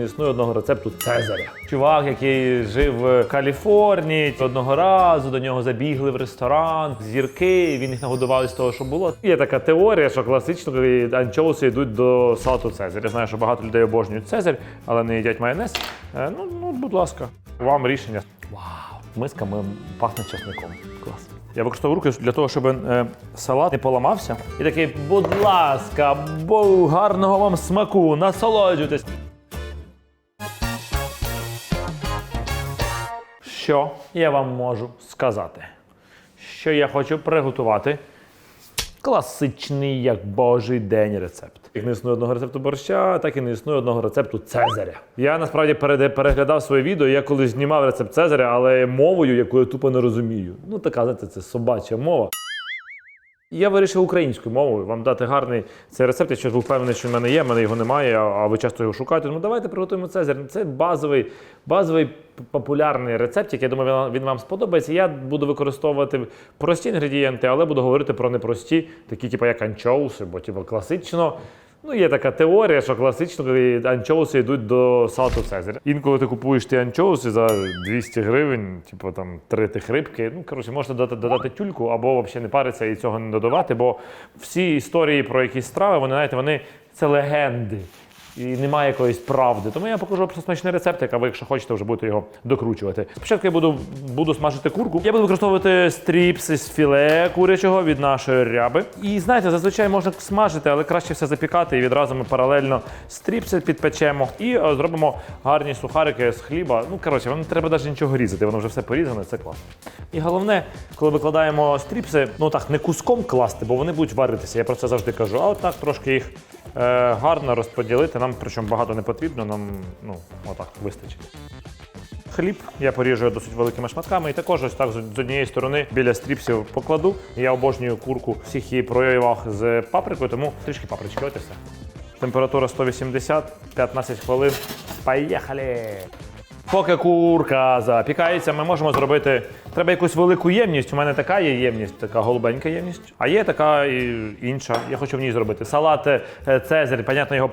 не існує одного рецепту Цезаря. Чувак, який жив в Каліфорнії, одного разу до нього забігли в ресторан, зірки, він їх нагодував з того, що було. Є така теорія, що класично анчоуси йдуть до салату Цезаря. Я знаю, що багато людей обожнюють Цезарь, але не їдять майонез. Е, Ну, ну, будь ласка, вам рішення. Вау! Миска ми- пахне чесником. Клас. Я використовую руки для того, щоб е, салат не поламався. І такий, будь ласка, бо гарного вам смаку, насолоджуйтесь. Що я вам можу сказати? Що я хочу приготувати класичний, як божий день рецепт. Як не існує одного рецепту борща, так і не існує одного рецепту Цезаря. Я насправді переглядав своє відео. Я колись знімав рецепт Цезаря, але мовою, яку я тупо не розумію. Ну така, знаєте, це собача мова. Я вирішив українською мовою вам дати гарний цей рецепт. Якщо був впевнений, що в мене є, в мене його немає, а ви часто його шукаєте. Ну давайте приготуємо цезар. Це базовий, базовий популярний рецепт, який я думаю, він вам сподобається. Я буду використовувати прості інгредієнти, але буду говорити про непрості, такі, типу, як анчоуси, бо типу, класично. Ну, є така теорія, що класично, коли анчоуси йдуть до салату Цезаря. Інколи ти купуєш ті анчоуси за 200 гривень, типу там три тих рибки. Ну, коротше, можна додати, додати тюльку або взагалі не паритися і цього не додавати, бо всі історії про якісь страви, вони, знаєте, вони це легенди. І немає якоїсь правди. Тому я покажу просто смачний рецепт, а ви, якщо хочете, вже будете його докручувати. Спочатку я буду, буду смажити курку. Я буду використовувати стріпс із філе курячого від нашої ряби. І знаєте, зазвичай можна смажити, але краще все запікати. І відразу ми паралельно стріпси підпечемо і е, зробимо гарні сухарики з хліба. Ну, коротше, вам не треба навіть нічого різати, воно вже все порізане, це класно. І головне, коли викладаємо стріпси, ну так, не куском класти, бо вони будуть варитися. Я про це завжди кажу. А отак трошки їх гарно розподілити. Нам причому багато не потрібно, нам ну, отак вистачить. Хліб я поріжу досить великими шматками і також ось так з однієї сторони біля стріпсів покладу. Я обожнюю курку, всіх її проявах з паприкою, тому трішки папрички, от і все. Температура 180, 15 хвилин. Поїхали! Поки курка запікається, ми можемо зробити. Треба якусь велику ємність. У мене така є ємність, така голубенька ємність. А є така інша. Я хочу в ній зробити. Салат е, Цезарь. Понятно, його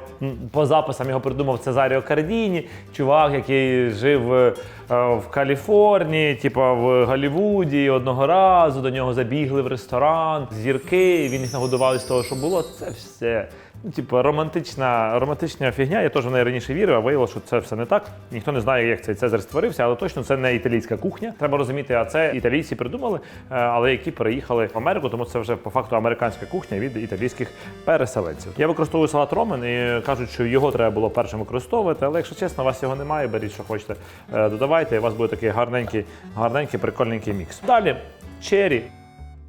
по записам його придумав Цезаріо Кардіні, чувак, який жив е, в Каліфорнії, типу в Голлівуді. Одного разу до нього забігли в ресторан, зірки. Він їх нагодував з того, що було. Це все. Ну, типу, романтична, романтична фігня. Я теж в неї раніше вірив, а виявилося, що це все не так. Ніхто не знає, як цей Цезарь створився, але точно це не італійська кухня. Треба розуміти, а це італійці придумали, е, але які переїхали в Америку, тому це вже по факту американська кухня від італійських переселенців. Я використовую салат ромен і кажуть, що його треба було першим використовувати, але якщо чесно, у вас його немає, беріть, що хочете, е, додавайте, і у вас буде такий гарненький, гарненький, прикольненький мікс. Далі чері.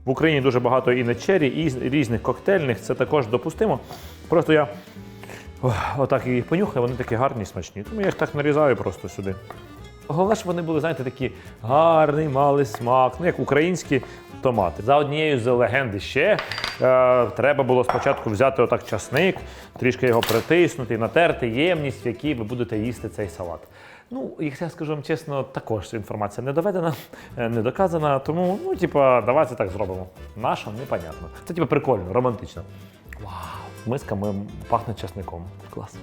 В Україні дуже багато і не чері, і різних коктейльних. Це також допустимо. Просто я отак їх понюхаю, вони такі гарні, смачні. Тому я їх так нарізаю просто сюди. Головне, щоб вони були, знаєте, такі гарний, мали смак, ну як українські томати. За однією з легенд ще е, треба було спочатку взяти отак часник, трішки його притиснути, натерти ємність, в якій ви будете їсти цей салат. Ну, якщо я скажу вам чесно, також інформація не доведена, е, не доказана. Тому, ну, типа, давайте так зробимо. Наша непонятно. Це типа прикольно, романтично. Вау! Миска ми- пахне часником. Клас.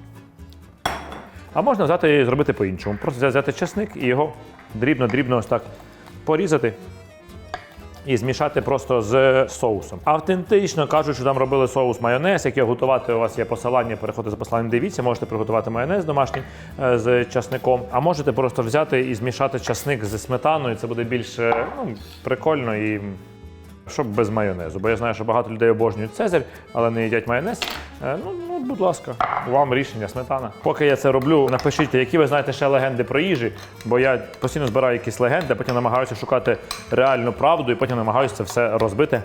А можна взяти і зробити по-іншому. Просто взяти часник і його дрібно-дрібно ось так порізати і змішати просто з соусом. Автентично кажуть, що там робили соус майонез. Як його готувати, у вас є посилання, переходите за посиланням, дивіться, можете приготувати майонез домашній е, з часником, а можете просто взяти і змішати часник зі сметаною. Це буде більш е, ну, прикольно і. Щоб без майонезу, бо я знаю, що багато людей обожнюють Цезарь, але не їдять майонез. Е, Ну, ну, будь ласка, вам рішення, сметана. Поки я це роблю, напишіть, які ви знаєте ще легенди про їжі, бо я постійно збираю якісь легенди, а потім намагаюся шукати реальну правду і потім намагаюся це все розбити.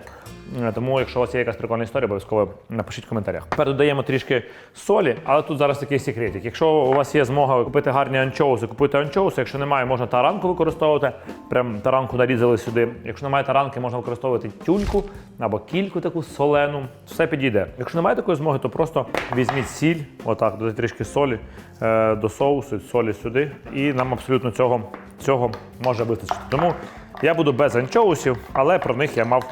Е, Тому, якщо у вас є якась прикольна історія, обов'язково напишіть в коментарях. Тепер додаємо трішки солі, але тут зараз такий секретик. Якщо у вас є змога купити гарні анчоуси, купуйте анчоуси. Якщо немає, можна таранку використовувати. Прям таранку нарізали сюди. Якщо немає таранки, можна використовувати тюльку або кільку таку солену. Все підійде. Якщо немає такої змоги, то просто візьміть сіль, отак, додайте трішки солі е, до соусу, солі сюди. І нам абсолютно цього, цього може вистачити. Тому я буду без анчоусів, але про них я мав,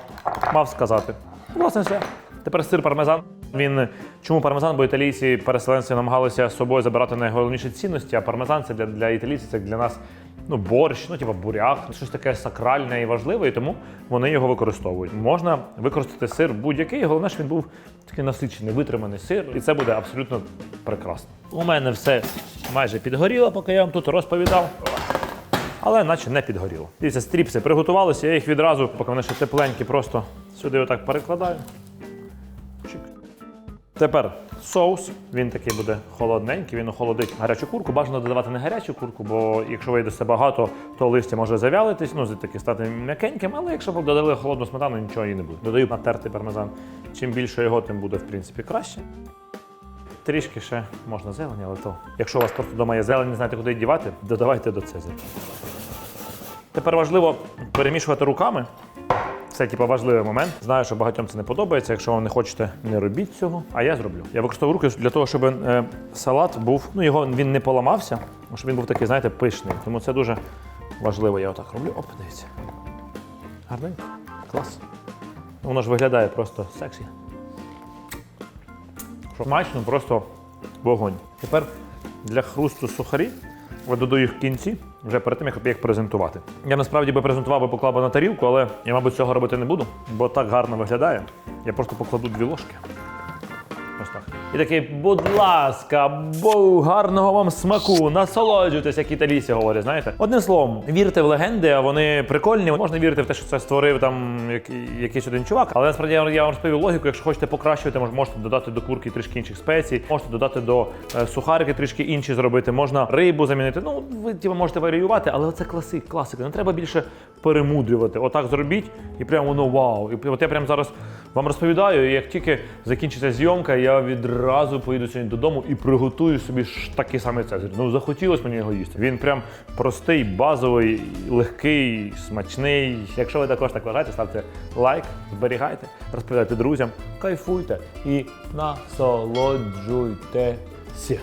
мав сказати. Власне, все. Тепер сир пармезан. Він чому пармезан? Бо італійці переселенці намагалися з собою забирати найголовніші цінності, а пармезан це для, для італійців, це для нас ну, борщ, ну типу буряк, щось таке сакральне і важливе, і тому вони його використовують. Можна використати сир будь-який, головне, щоб він був такий насичений, витриманий сир, і це буде абсолютно прекрасно. У мене все майже підгоріло, поки я вам тут розповідав. Але наче не підгоріло. Дивіться, стріпси приготувалися, я їх відразу, поки вони ще тепленькі, просто сюди отак перекладаю. Чик. Тепер соус. Він такий буде холодненький, він охолодить гарячу курку. Бажано додавати не гарячу курку, бо якщо вийде все багато, то листя може завялитись, ну таки стати м'якеньким. Але якщо б додали холодну сметану, нічого і не буде. Додаю натертий пармезан. Чим більше його, тим буде в принципі краще. Трішки ще можна зелені, але то. Якщо у вас просто вдома є зелень, не знаєте, куди її дівати, додавайте до цезаря. Тепер важливо перемішувати руками. Це типу, важливий момент. Знаю, що багатьом це не подобається. Якщо ви не хочете, не робіть цього. А я зроблю. Я використовую руки для того, щоб е, салат був, ну його він не поламався, щоб він був такий, знаєте, пишний. Тому це дуже важливо. Я отак роблю. Оп, дивіться. Гарненько. Клас. Воно ж виглядає просто сексі. Смачно, просто вогонь. Тепер для хрусту сухарі я їх в кінці, вже перед тим, як їх презентувати. Я насправді би презентував би поклав би на тарілку, але я, мабуть, цього робити не буду, бо так гарно виглядає. Я просто покладу дві ложки. І такий, будь ласка, бо гарного вам смаку, насолоджуйтесь, як італійці говорять, знаєте. Одним словом, вірте в легенди, а вони прикольні. Можна вірити в те, що це створив там як- якийсь один чувак. Але насправді я вам розповів логіку, якщо хочете покращувати, мож- можете додати до курки трішки інших спецій, можете додати до е, сухарики трішки інші зробити, можна рибу замінити. Ну, ви типу, можете варіювати, але це класик, класика. Не треба більше перемудрювати. Отак зробіть, і прямо воно вау. І от я прямо зараз вам розповідаю, як тільки закінчиться зйомка, я відразу поїду сьогодні додому і приготую собі ж такий самий цезарь. Ну захотілося мені його їсти. Він прям простий, базовий, легкий, смачний. Якщо ви також так вважаєте, ставте лайк, зберігайте, розповідайте друзям, кайфуйте і насолоджуйтеся.